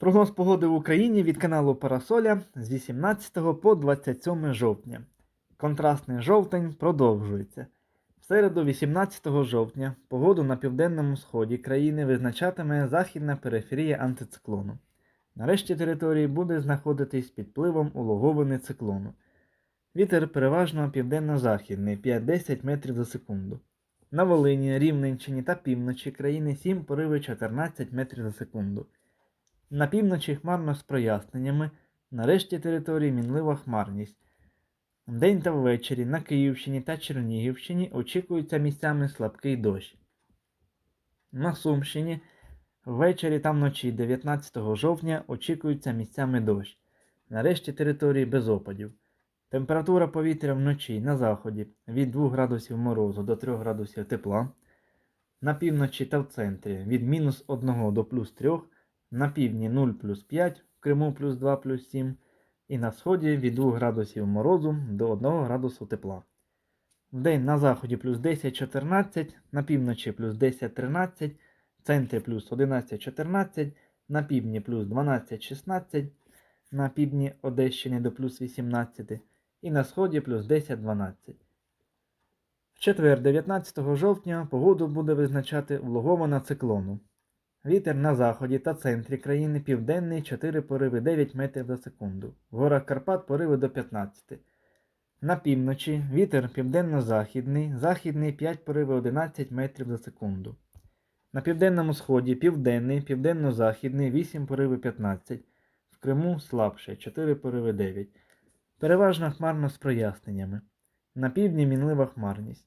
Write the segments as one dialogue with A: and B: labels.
A: Прогноз погоди в Україні від каналу Парасоля з 18 по 27 жовтня. Контрастний жовтень продовжується. В середу, 18 жовтня, погоду на південному сході країни визначатиме західна периферія антициклону. Нарешті території буде знаходитись під впливом улоговини циклону. Вітер переважно південно-західний 5-10 метрів за секунду. На Волині, Рівненщині та півночі країни 7 пориви 14 метрів за секунду. На півночі хмарно з проясненнями, на решті території мінлива хмарність. Вдень та ввечері на Київщині та Чернігівщині очікується місцями слабкий дощ. На Сумщині ввечері та вночі 19 жовтня очікується місцями дощ. На решті території без опадів. Температура повітря вночі на заході від 2 градусів морозу до 3 градусів тепла. На півночі та в центрі від мінус 1 до плюс 3 на півдні 0 плюс 5, в Криму плюс 2 плюс 7, і на сході від 2 градусів морозу до 1 градусу тепла. Вдень на заході плюс 10-14, на півночі плюс 10-13, в центрі плюс 11-14, на півдні плюс 12-16, на півдні Одещини до плюс 18 і на сході плюс 10-12. В четвер, 19 жовтня, погоду буде визначати влогована циклону. Вітер на заході та центрі країни південний 4 пориви 9 метрів за секунду. В горах Карпат пориви до 15. На півночі вітер південно-західний, західний 5 пориви 11 метрів за секунду. На південному сході південний, південно-західний 8 пориви 15. В Криму слабше 4 пориви 9. Переважно хмарно з проясненнями. На півдні мінлива хмарність.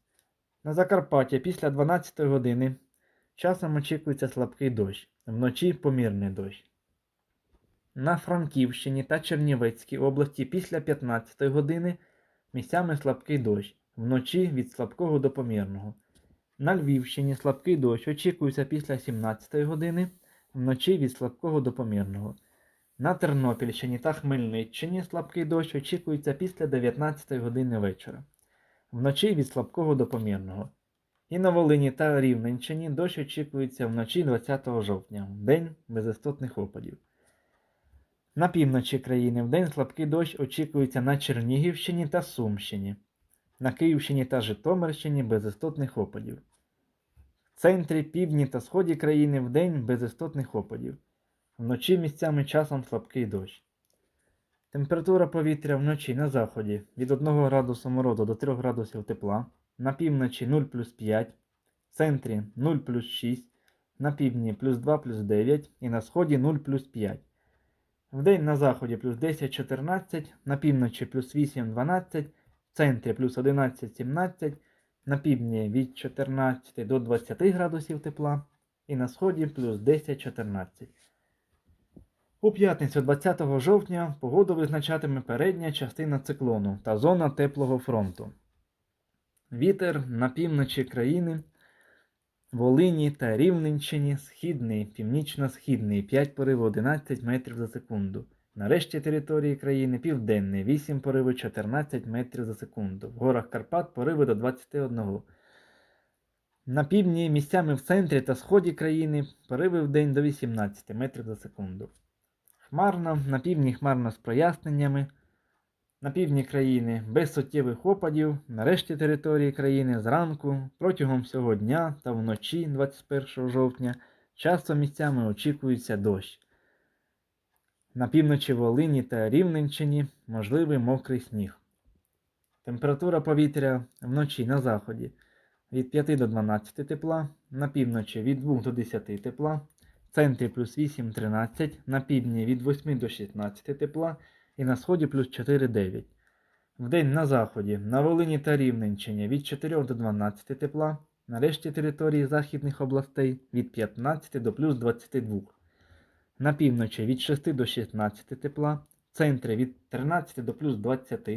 A: На Закарпаття після 12 години Часом очікується слабкий дощ, вночі помірний дощ. На Франківщині та Чернівецькій області після 15 години місцями слабкий дощ, вночі від слабкого до помірного. На Львівщині слабкий дощ очікується після 17 години, вночі від слабкого до помірного. На Тернопільщині та Хмельниччині слабкий дощ очікується після 19 години вечора, вночі від слабкого до помірного. І на Волині та Рівненщині дощ очікується вночі 20 жовтня, в день без істотних опадів. На півночі країни в день слабкий дощ очікується на Чернігівщині та Сумщині, на Київщині та Житомирщині без істотних опадів. В центрі, півдні та сході країни в день без істотних опадів. Вночі місцями часом слабкий дощ. Температура повітря вночі на заході від 1 градусу морозу до 3 градусів тепла на півночі 0 плюс 5, в центрі 0 плюс 6, на півдні плюс 2 плюс 9 і на сході 0 плюс 5. Вдень на заході плюс 10 14, на півночі плюс 8 12, в центрі плюс 11 17, на півдні від 14 до 20 градусів тепла і на сході плюс 10 14. У п'ятницю 20 жовтня погоду визначатиме передня частина циклону та зона теплого фронту. Вітер на півночі країни, Волині та Рівненщині східний, північно-східний 5 поривів 11 метрів за секунду. На решті території країни південний 8 пориви 14 метрів за секунду. В горах Карпат пориви до 21. На півдні місцями в центрі та сході країни пориви в день до 18 метрів за секунду. Хмарно, на півдні хмарно з проясненнями. На півдні країни без суттєвих опадів, на решті території країни зранку, протягом всього дня та вночі 21 жовтня часто місцями очікується дощ. На півночі Волині та Рівненщині можливий мокрий сніг. Температура повітря вночі на заході від 5 до 12 тепла, на півночі від 2 до 10 тепла, в центрі плюс 8-13, на півдні від 8 до 16 тепла і на сході плюс 4-9. Вдень на заході, на Волині та Рівненщині від 4 до 12 тепла, на решті території західних областей від 15 до плюс 22. На півночі від 6 до 16 тепла, в центрі від 13 до плюс 20,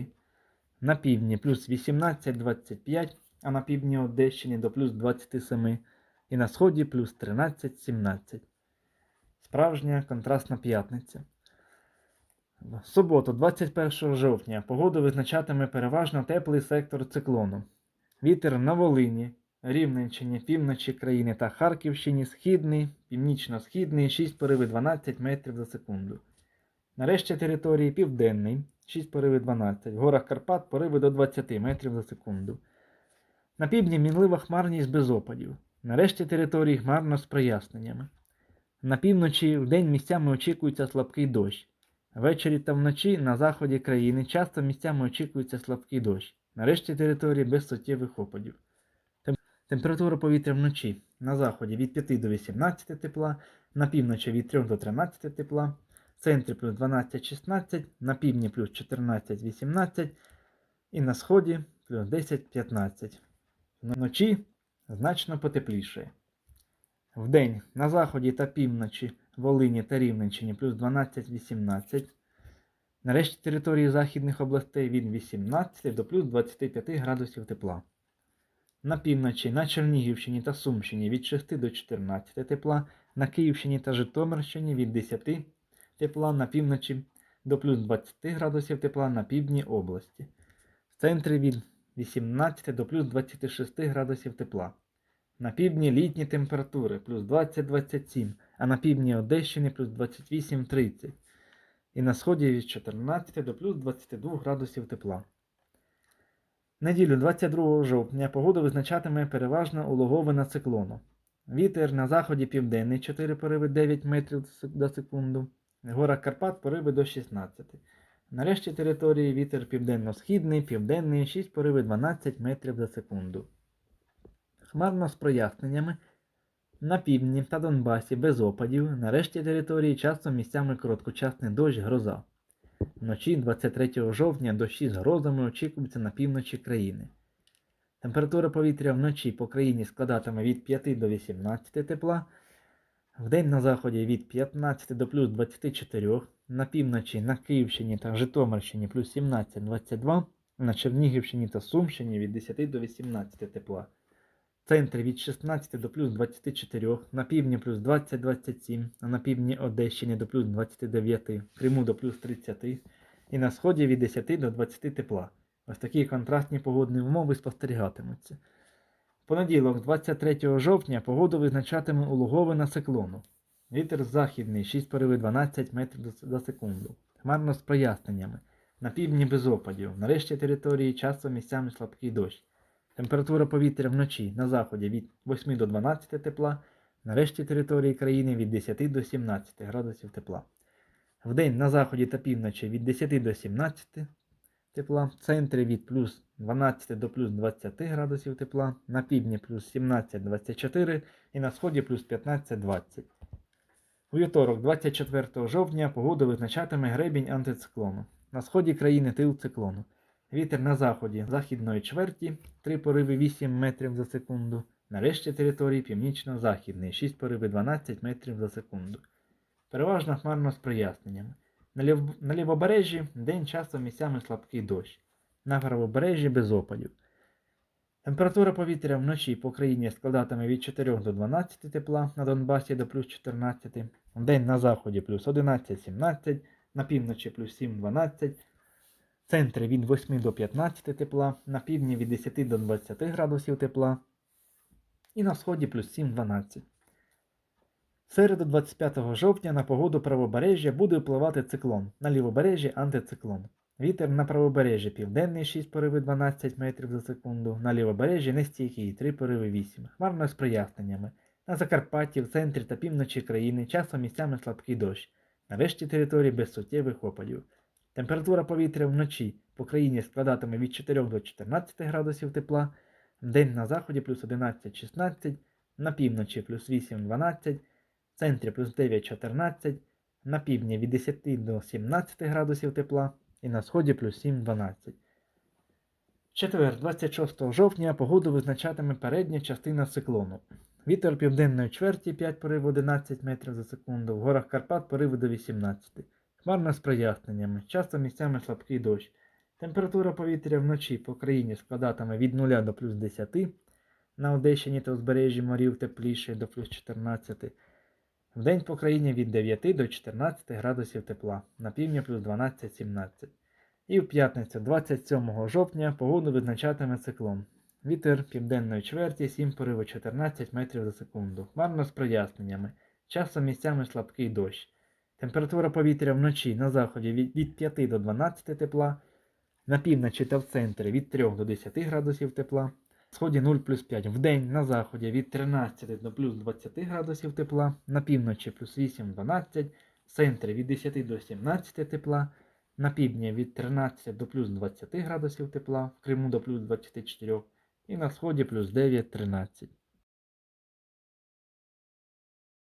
A: на півдні плюс 18-25, а на півдні Одещини до плюс 27 і на сході плюс 13-17. Справжня контрастна п'ятниця. В суботу, 21 жовтня, погоду визначатиме переважно теплий сектор циклону. Вітер на Волині, Рівненщині, півночі країни та Харківщині, східний, північно-східний 6 пориви 12 метрів за секунду. Нарешті території південний 6 пориви 12. В горах Карпат пориви до 20 метрів за секунду. На півдні мінлива хмарність без опадів. Нарешті території хмарно з проясненнями. На півночі вдень місцями очікується слабкий дощ. Ввечері та вночі на заході країни часто місцями очікується слабкий дощ. Нарешті території без суттєвих опадів. Температура повітря вночі на заході від 5 до 18 тепла, на півночі від 3 до 13 тепла, в центрі плюс 12-16, на півдні плюс 14-18 і на сході плюс 10-15. Вночі значно потеплішає. Вдень на заході та півночі Волині та Рівненщині плюс 12-18. Нарешті території західних областей від 18 до плюс 25 градусів тепла. На півночі, на Чернігівщині та Сумщині від 6 до 14 тепла, на Київщині та Житомирщині від 10 тепла, на півночі до плюс 20 градусів тепла на півдні області. В центрі від 18 до плюс 26 градусів тепла. На півдні літні температури плюс 20-27, а на півдні Одещини плюс 28-30. І на сході від 14 до плюс 22 градусів тепла. Неділю 22 жовтня погоду визначатиме переважно улоговина циклону. Вітер на заході південний 4 пориви 9 метрів за секунду. В горах Карпат пориви до 16. Нарешті території вітер південно-східний, південний 6 пориви 12 метрів за секунду. Хмарно з проясненнями. На півдні та Донбасі без опадів. Нарешті території часто місцями короткочасний дощ гроза. Вночі 23 жовтня дощі з грозами очікуються на півночі країни. Температура повітря вночі по країні складатиме від 5 до 18 тепла, вдень на заході від 15 до плюс 24, на півночі на Київщині та Житомирщині плюс 17-22, на Чернігівщині та Сумщині від 10 до 18 тепла. В центрі від 16 до плюс 24, на півдні плюс 20-27, а на півдні Одещини до плюс 29, Криму до плюс 30 і на сході від 10 до 20 тепла. Ось такі контрастні погодні умови спостерігатимуться. В понеділок, 23 жовтня, погоду визначатиме улоговина циклону. Вітер західний 6 пориви 12 метрів за- секунду. Хмарно з проясненнями. На півдні без опадів. Нарешті території часто місцями слабкий дощ. Температура повітря вночі на заході від 8 до 12 тепла, на решті території країни від 10 до 17 градусів тепла. Вдень на заході та півночі від 10 до 17 тепла, в центрі від плюс 12 до плюс 20 градусів тепла, на півдні плюс 17-24 і на сході плюс 15-20. У вівторок, 24 жовтня, погоду визначатиме гребінь антициклону. На сході країни тил циклону. Вітер на заході західної чверті 3 пориви 8 метрів за секунду. Нарешті території північно-західний 6 пориви 12 метрів за секунду. Переважно хмарно з проясненнями. На, лів... на лівобережжі день часто місцями слабкий дощ. На правобережжі без опадів. Температура повітря вночі по країні складатиме від 4 до 12 тепла, на Донбасі до плюс 14, вдень на заході плюс 11-17, на півночі плюс 7-12, в центрі від 8 до 15 тепла, на півдні від 10 до 20 градусів тепла і на сході плюс 7-12. В середу 25 жовтня на погоду правобережжя буде впливати циклон, на лівобережжі антициклон. Вітер на правобережжі південний 6 пориви 12 метрів за секунду, на лівобережжі нестійкий 3 пориви 8, хмарно з проясненнями. На Закарпатті, в центрі та півночі країни часом місцями слабкий дощ. На решті території без суттєвих опадів. Температура повітря вночі по країні складатиме від 4 до 14 градусів тепла, вдень на заході плюс 11-16, на півночі плюс 8-12, в центрі плюс 9-14, на півдні від 10 до 17 градусів тепла і на сході плюс 7-12. Четвер, 26 жовтня, погоду визначатиме передня частина циклону. Вітер південної чверті 5 порив 11 метрів за секунду, в горах Карпат пориви до 18. Хмарно з проясненнями, часто місцями слабкий дощ. Температура повітря вночі по країні складатиме від 0 до плюс 10, на Одещині та узбережжі морів тепліше до плюс 14. Вдень по країні від 9 до 14 градусів тепла, на півдні плюс 12-17. І в п'ятницю, 27 жовтня, погоду визначатиме циклон. Вітер південної чверті 7 пориви 14 метрів за секунду. Хмарно з проясненнями. Часом місцями слабкий дощ. Температура повітря вночі на заході від, від 5 до 12 тепла, на півночі та в центрі від 3 до 10 градусів тепла, на сході 0 плюс 5 в день на заході від 13 до плюс 20 градусів тепла, на півночі плюс 8-12, в центрі від 10 до 17 тепла, на півдні від 13 до плюс 20 градусів тепла, в Криму до плюс 24 і на сході плюс 9-13.